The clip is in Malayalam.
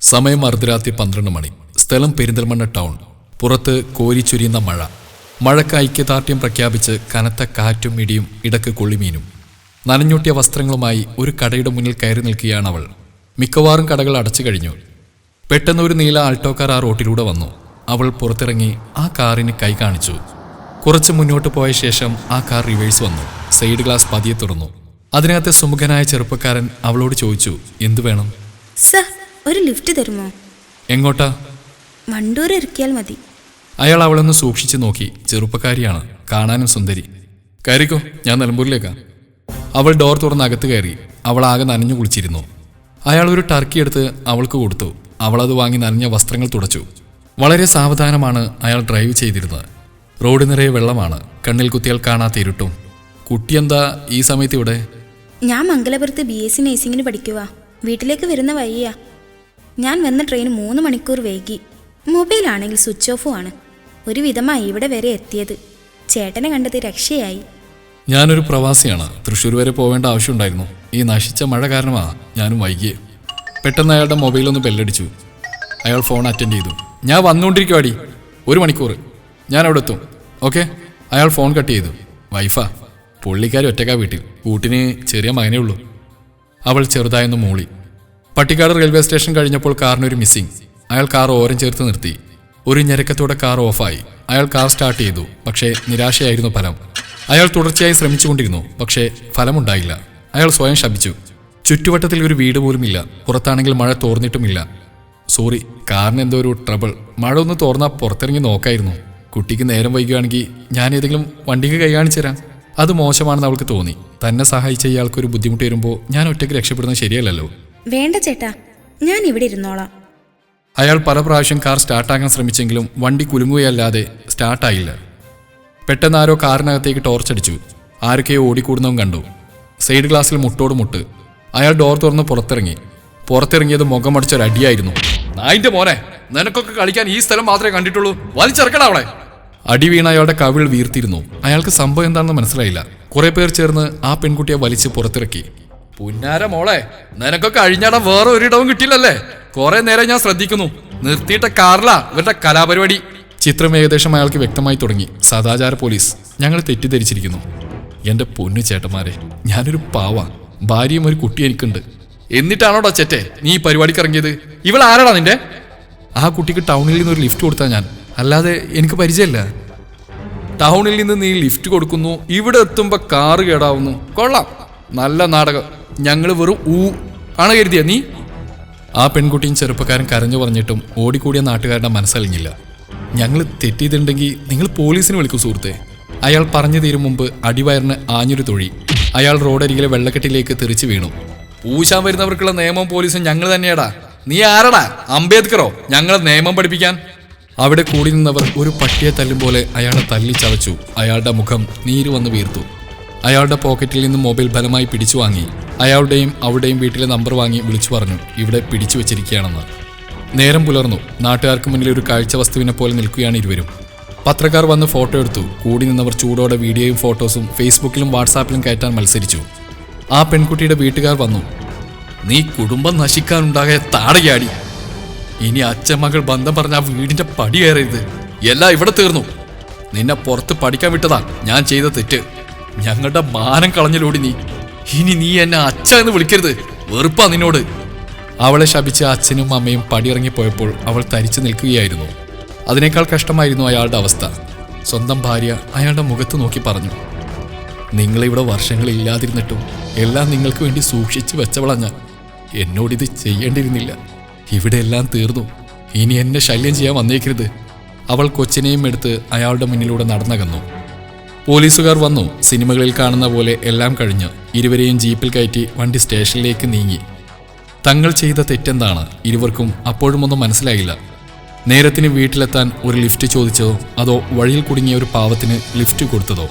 സമയം അർദ്ധരാത്രി പന്ത്രണ്ട് മണി. സ്ഥലം പെരിന്തൽമണ്ണ ടൗൺ. പുറത്ത് കോരിച്ചൊരിയുന്ന മഴ. മഴക്ക് ഐക്യദാർഢ്യം പ്രഖ്യാപിച്ച് കനത്ത കാറ്റും ഇടിയും ഇടയ്ക്ക് കൊള്ളിമീനും. നനഞ്ഞൂട്ടിയ വസ്ത്രങ്ങളുമായി ഒരു കടയുടെ മുന്നിൽ കയറി നിൽക്കുകയാണ് അവൾ മിക്കവാറും കടകൾ അടച്ചു കഴിഞ്ഞു. പെട്ടെന്ന് ഒരു നീല ആൾട്ടോ കാർ ആ റോട്ടിലൂടെ വന്നു. അവൾ പുറത്തിറങ്ങി ആ കാറിന് കൈ കാണിച്ചു. കുറച്ച് മുന്നോട്ട് പോയ ശേഷം ആ കാർ റിവേഴ്സ് വന്നു. സൈഡ് ഗ്ലാസ് പതിയെ തുറന്നു. അതിനകത്തെ സുമുഖനായ ചെറുപ്പക്കാരൻ അവളോട് ചോദിച്ചു എന്തു വേണം? സർ ഒരു ലിഫ്റ്റ് തരുമോ? എങ്ങോട്ടാ? വണ്ടൂർ ഇറക്കിയാൽ മതി. അയാൾ അവളൊന്ന് സൂക്ഷിച്ചു നോക്കി. ചെറുപ്പക്കാരിയാണ്. കാണാനും സുന്ദരി. കയറിക്കോ. ഞാൻ നിലമ്പൂരിലേക്കാ. അവൾ ഡോർ തുറന്ന് അകത്ത് കയറി. അവൾ ആകെ നനഞ്ഞു കുളിച്ചിരുന്നു. അയാൾ ഒരു ടർക്കി എടുത്ത് അവൾക്ക് കൊടുത്തു. അവൾ അത് വാങ്ങി നനഞ്ഞ വസ്ത്രങ്ങൾ തുടച്ചു. വളരെ സാവധാനമാണ് അയാൾ ഡ്രൈവ് ചെയ്തിരുന്നത്. റോഡ് നിറയെ വെള്ളമാണ്. കണ്ണിൽ കുത്തിയാൽ കാണാത്ത ഇരുട്ടും. കുട്ടിയെന്താ ഈ സമയത്ത് ഇവിടെ? ഞാൻ മംഗലപുരത്ത് ബി എസ് സി നഴ്സിംഗിന് പഠിക്കുക വീട്ടിലേക്ക് വരുന്ന വഴിയാ. ഞാൻ വന്ന ട്രെയിൻ മൂന്ന് മണിക്കൂർ വൈകി. മൊബൈലാണെങ്കിൽ സ്വിച്ച് ഓഫും ആണ്. ഒരു വിധമായി ഇവിടെ വരെ എത്തിയത്. ചേട്ടനെ കണ്ടത് രക്ഷയായി. ഞാനൊരു പ്രവാസിയാണ്. തൃശ്ശൂർ വരെ പോവേണ്ട ആവശ്യമുണ്ടായിരുന്നു. ഈ നശിച്ച മഴ കാരണമാ ഞാനും വൈകിയേ. പെട്ടെന്ന് അയാളുടെ മൊബൈലൊന്ന് ബെല്ലടിച്ചു. അയാൾ ഫോൺ അറ്റൻഡ് ചെയ്തു. ഞാൻ വന്നുകൊണ്ടിരിക്കുവാടി ഒരു മണിക്കൂർ. ഞാൻ അവിടെ എത്തും. ഓക്കെ? അയാൾ ഫോൺ കട്ട് ചെയ്തു. വൈഫാ പുള്ളിക്കാരി ഒറ്റക്കാ വീട്ടിൽ. കൂട്ടിന് ചെറിയ മകനേ ഉള്ളൂ. അവൾ ചെറുതായൊന്ന് മൂളി. പട്ടിക്കാട് റെയിൽവേ സ്റ്റേഷൻ കഴിഞ്ഞപ്പോൾ കാറിനൊരു മിസ്സിംഗ് അയാൾ കാർ ഓരം ചേർത്ത് നിർത്തി. ഒരു ഞെരക്കത്തോടെ കാർ ഓഫായി. അയാൾ കാർ സ്റ്റാർട്ട് ചെയ്തു. പക്ഷേ നിരാശയായിരുന്നു ഫലം. അയാൾ തുടർച്ചയായി ശ്രമിച്ചുകൊണ്ടിരുന്നു. പക്ഷേ ഫലമുണ്ടായില്ല. അയാൾ സ്വയം ശപിച്ചു. ചുറ്റുവട്ടത്തിൽ ഒരു വീട് പോലുമില്ല. പുറത്താണെങ്കിൽ മഴ തോർന്നിട്ടുമില്ല. സോറി കാറിന് എന്തോ ഒരു ട്രബിൾ. മഴ ഒന്ന് തോർന്നാൽ പുറത്തിറങ്ങി നോക്കായിരുന്നു. കുട്ടിക്ക് നേരം വൈകുകയാണെങ്കിൽ ഞാൻ ഏതെങ്കിലും വണ്ടിക്ക് കൈ കാണിച്ചു തരാം. അത് മോശമാണെന്ന് അവൾക്ക് തോന്നി. തന്നെ സഹായിച്ച ഇയാൾക്കൊരു ബുദ്ധിമുട്ട് വരുമ്പോൾ ഞാൻ ഒറ്റയ്ക്ക് രക്ഷപ്പെടുന്നത് ശരിയല്ലല്ലോ. വേണ്ട ചേട്ടാ ഞാൻ ഇവിടെ ഇരുന്നോളാം. അയാൾ പല പ്രാവശ്യം കാർ സ്റ്റാർട്ടാക്കാൻ ശ്രമിച്ചെങ്കിലും വണ്ടി കുലുങ്ങുകയല്ലാതെ സ്റ്റാർട്ടായില്ല. പെട്ടെന്ന് ആരോ കാറിനകത്തേക്ക് ടോർച്ചടിച്ചു ആരൊക്കെയോ ഓടിക്കൂടുന്നതും കണ്ടു. സൈഡ് ഗ്ലാസ്സിൽ മുട്ടോട് മുട്ട്. അയാൾ ഡോർ തുറന്ന് പുറത്തിറങ്ങി. പുറത്തിറങ്ങിയത് അടിയായിരുന്നു. നായിന്റെ മോനെ നിനക്കൊക്കെ കളിക്കാൻ ഈ സ്ഥലം മാത്രമേ കണ്ടിട്ടുള്ളൂ. വലിച്ചിറക്കണ അവളെ. അടി വീണ അയാളുടെ കവിൾ വീർത്തിരുന്നു. അയാൾക്ക് സംഭവം എന്താണെന്ന് മനസ്സിലായില്ല. കുറെ പേർ ചേർന്ന് ആ പെൺകുട്ടിയെ വലിച്ച് പുറത്തിറക്കി. പുന്നാര മോളെ നിനക്കൊക്കെ അഴിഞ്ഞാടാൻ വേറെ ഒരിടവും കിട്ടിയില്ലല്ലേ? കുറെ നേരം ഞാൻ ശ്രദ്ധിക്കുന്നു. നിർത്തിയിട്ട കാറിലാ ഇവരുടെ കലാപരിപാടി. ചിത്രം ഏകദേശം അയാൾക്ക് വ്യക്തമായി തുടങ്ങി. സദാചാര പോലീസ് ഞങ്ങൾ തെറ്റിദ്ധരിച്ചിരിക്കുന്നു. എന്റെ പൊന്നു ചേട്ടന്മാരെ ഞാനൊരു പാവ. ഭാര്യയും ഒരു കുട്ടി എനിക്കുണ്ട്. എന്നിട്ടാണോടാ ചേറ്റെ നീ ഈ പരിപാടിക്ക് ഇറങ്ങിയത്? ഇവൾ ആരാടാ നിന്റെ? ആ കുട്ടിക്ക് ടൗണിൽ നിന്ന് ഒരു ലിഫ്റ്റ് കൊടുത്താ ഞാൻ. അല്ലാതെ എനിക്ക് പരിചയമില്ല. ടൗണിൽ നിന്ന് നീ ലിഫ്റ്റ് കൊടുക്കുന്നു ഇവിടെ എത്തുമ്പോ കാറ് കേടാവുന്നു. കൊള്ളാം. നല്ല നാടകം. ഞങ്ങൾ വെറും ഊ ആണ് കരുതിയ നീ? ആ പെൺകുട്ടിയും ചെറുപ്പക്കാരൻ കരഞ്ഞു പറഞ്ഞിട്ടും ഓടിക്കൂടിയ നാട്ടുകാരുടെ മനസ്സലിഞ്ഞില്ല. ഞങ്ങൾ തെറ്റിയിട്ടുണ്ടെങ്കിൽ നിങ്ങൾ പോലീസിന് വിളിക്കും സുഹൃത്തെ. അയാൾ പറഞ്ഞു തീരും മുമ്പ് അടിവയറിന് ആഞ്ഞൊരു തൊഴി. അയാൾ റോഡരികിലെ വെള്ളക്കെട്ടിലേക്ക് തെറിച്ചു വീണു. പൂശാൻ വരുന്നവർക്കുള്ള നിയമം പോലീസും ഞങ്ങൾ തന്നെയാടാ. നീ ആരടാ? അംബേദ്കറോ? ഞങ്ങളെ നിയമം പഠിപ്പിക്കാൻ? അവിടെ കൂടി നിന്നവർ ഒരു പട്ടിയെ തല്ലും പോലെ അയാളെ തല്ലി ചതച്ചു അയാളുടെ മുഖം നീര് വന്ന് വീർത്തു. അയാളുടെ പോക്കറ്റിൽ നിന്ന് മൊബൈൽ ഫലമായി പിടിച്ചു വാങ്ങി. അയാളുടെയും അവിടെയും വീട്ടിലെ നമ്പർ വാങ്ങി വിളിച്ചു പറഞ്ഞു ഇവിടെ പിടിച്ചു വെച്ചിരിക്കുകയാണെന്ന്. നേരം പുലർന്നു. നാട്ടുകാർക്ക് മുന്നിൽ ഒരു കാഴ്ച വസ്തുവിനെ പോലെ നിൽക്കുകയാണ് ഇരുവരും. പത്രക്കാർ വന്ന് ഫോട്ടോ എടുത്തു. കൂടി നിന്നവർ ചൂടോടെ വീഡിയോയും ഫോട്ടോസും ഫേസ്ബുക്കിലും വാട്സാപ്പിലും കയറ്റാൻ മത്സരിച്ചു. ആ പെൺകുട്ടിയുടെ വീട്ടുകാർ വന്നു. നീ കുടുംബം നശിക്കാനുണ്ടായ താടയാടി. ഇനി അച്ഛൻ മകൾ ബന്ധം പറഞ്ഞ ആ വീടിന്റെ പടി കയറരുത്. എല്ലാം ഇവിടെ തീർന്നു. നിന്നെ പുറത്ത് പഠിക്കാൻ വിട്ടതാ. ഞാൻ ചെയ്ത തെറ്റ്. ഞങ്ങളുടെ മാനം കളഞ്ഞലോടി നീ. ഇനി നീ എന്നെ അച്ഛ എന്ന് വിളിക്കരുത്. വെറുപ്പാ നിന്നോട്. അവളെ ശപിച്ച അച്ഛനും അമ്മയും പടിയിറങ്ങിപ്പോയപ്പോൾ അവൾ തരിച്ചു നിൽക്കുകയായിരുന്നു. അതിനേക്കാൾ കഷ്ടമായിരുന്നു അയാളുടെ അവസ്ഥ. സ്വന്തം ഭാര്യ അയാളുടെ മുഖത്ത് നോക്കി പറഞ്ഞു. നിങ്ങളിവിടെ വർഷങ്ങളില്ലാതിരുന്നിട്ടും എല്ലാം നിങ്ങൾക്ക് വേണ്ടി സൂക്ഷിച്ചു വെച്ചവളാ ഞാൻ. എന്നോടിത് ചെയ്യേണ്ടിയിരുന്നില്ല. ഇവിടെ എല്ലാം തീർന്നു. ഇനി എന്നെ ശല്യം ചെയ്യാൻ വന്നേക്കരുത്. അവൾ കൊച്ചിനെയും എടുത്ത് അയാളുടെ മുന്നിലൂടെ നടന്നകന്നു. പോലീസുകാർ വന്നു. സിനിമകളിൽ കാണുന്ന പോലെ എല്ലാം കഴിഞ്ഞ് ഇരുവരെയും ജീപ്പിൽ കയറ്റി വണ്ടി സ്റ്റേഷനിലേക്ക് നീങ്ങി. തങ്ങൾ ചെയ്ത തെറ്റെന്താണ് ഇരുവർക്കും അപ്പോഴുമൊന്നും മനസ്സിലായില്ല. നേരത്തിന് വീട്ടിലെത്താൻ ഒരു ലിഫ്റ്റ് ചോദിച്ചതോ അതോ വഴിയിൽ കുടുങ്ങിയ ഒരു പാവത്തിന് ലിഫ്റ്റ് കൊടുത്തതോ?